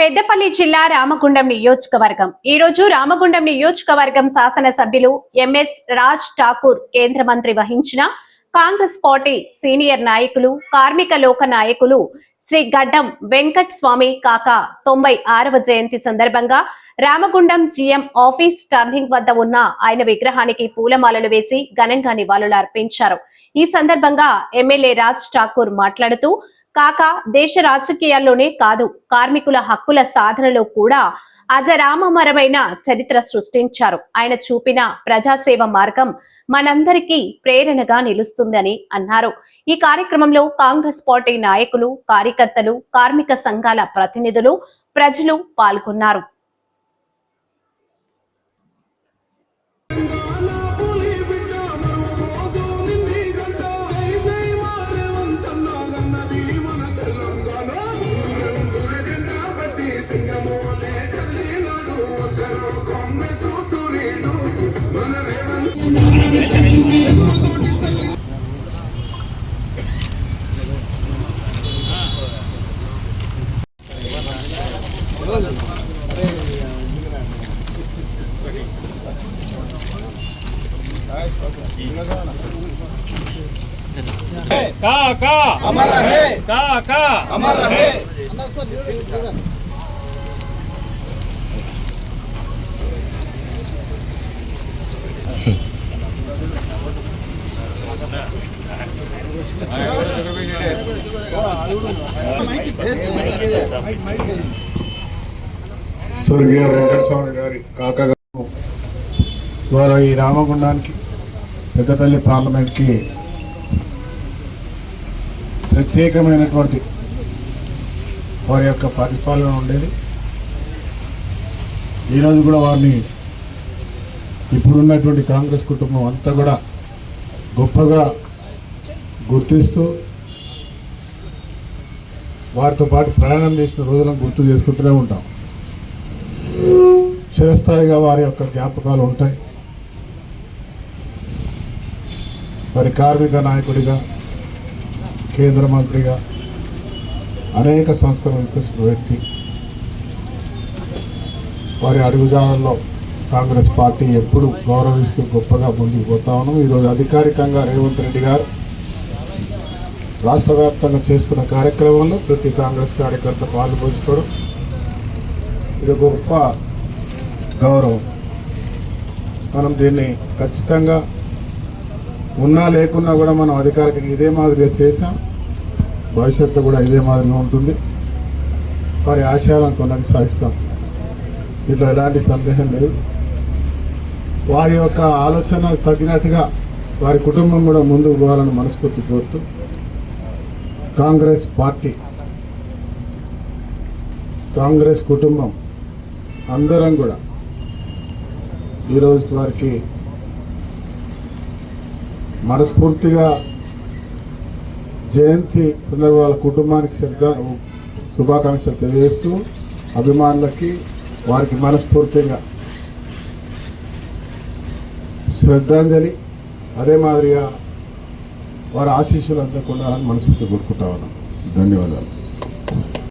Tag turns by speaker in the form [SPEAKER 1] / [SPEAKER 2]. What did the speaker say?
[SPEAKER 1] పెద్దపల్లి జిల్లా రామగుండం నియోజకవర్గం. ఈ రోజు రామగుండం నియోజకవర్గం శాసనసభ్యులు ఎంఎస్ రాజ్ ఠాకూర్ కేంద్ర మంత్రి వహించిన కాంగ్రెస్ పార్టీ సీనియర్ నాయకులు కార్మిక లోక నాయకులు శ్రీ గడ్డం వెంకట్ స్వామి కాకా తొంభై ఆరవ జయంతి సందర్భంగా రామగుండం జిఎం ఆఫీస్ టర్నింగ్ వద్ద ఉన్న ఆయన విగ్రహానికి పూలమాలలు వేసి ఘనంగా నివాళులు అర్పించారు ఈ సందర్భంగా ఎమ్మెల్యే రాజ్ ఠాకూర్ మాట్లాడుతూ కాక దేశ రాజకీయాల్లోనే కాదు కార్మికుల హక్కుల సాధనలో కూడా అజరామరమైన చరిత్ర సృష్టించారు. ఆయన చూపిన ప్రజాసేవ మార్గం మనందరికీ ప్రేరణగా నిలుస్తుందని అన్నారు. ఈ కార్యక్రమంలో కాంగ్రెస్ పార్టీ నాయకులు కార్యకర్తలు కార్మిక సంఘాల ప్రతినిధులు ప్రజలు పాల్గొన్నారు.
[SPEAKER 2] का का अमर रहे का का अमर रहे
[SPEAKER 3] స్వర్గీయ వెంకటస్వామి గారి కాకగారు వారు ఈ రామగుండానికి పెద్దపల్లి పార్లమెంట్కి ప్రత్యేకమైనటువంటి వారి యొక్క పరిపాలన ఉండేది. ఈరోజు కూడా వారిని ఇప్పుడున్నటువంటి కాంగ్రెస్ కుటుంబం అంతా కూడా గొప్పగా గుర్తిస్తూ వారితో పాటు ప్రయాణం చేసిన రోజులను గుర్తు చేసుకుంటూనే ఉంటాం. చిరస్థాయిగా వారి యొక్క జ్ఞాపకాలు ఉంటాయి. మరి కార్మిక నాయకుడిగా కేంద్ర మంత్రిగా అనేక సంస్కరణలు తీసుకొచ్చిన వ్యక్తి వారి అడుగుజాడల్లో కాంగ్రెస్ పార్టీ ఎప్పుడు గౌరవిస్తూ గొప్పగా ముందుకు పోతా ఉన్నాం. ఈరోజు అధికారికంగా రేవంత్ రెడ్డి గారు రాష్ట్ర వ్యాప్తంగా చేస్తున్న కార్యక్రమంలో ప్రతి కాంగ్రెస్ కార్యకర్త పాల్పంచుకోవడం ఇది గొప్ప గౌరవం. మనం దీన్ని ఖచ్చితంగా ఉన్నా లేకున్నా కూడా మనం అధికారికంగా ఇదే మాదిరిగా చేసాం భవిష్యత్తు కూడా ఇదే మాదిరిగా ఉంటుంది. వారి ఆశయాలను కొనసాగిస్తాం. దీంట్లో ఎలాంటి సందేహం లేదు. వారి యొక్క ఆలోచన తగినట్టుగా వారి కుటుంబం కూడా ముందుకు పోవాలని మనస్ఫూర్తి కోరుతూ కాంగ్రెస్ పార్టీ కాంగ్రెస్ కుటుంబం అందరం కూడా ఈరోజు వారికి మనస్ఫూర్తిగా జయంతి సందర్భాల వాళ్ళ కుటుంబానికి శ్రద్ధ శుభాకాంక్షలు తెలియజేస్తూ అభిమానులకి వారికి మనస్ఫూర్తిగా శ్రద్ధాంజలి. అదే మాదిరిగా వారి ఆశీస్సులు అందకుండా మనస్ఫూర్తి కోరుకుంటా ఉన్నాం. ధన్యవాదాలు.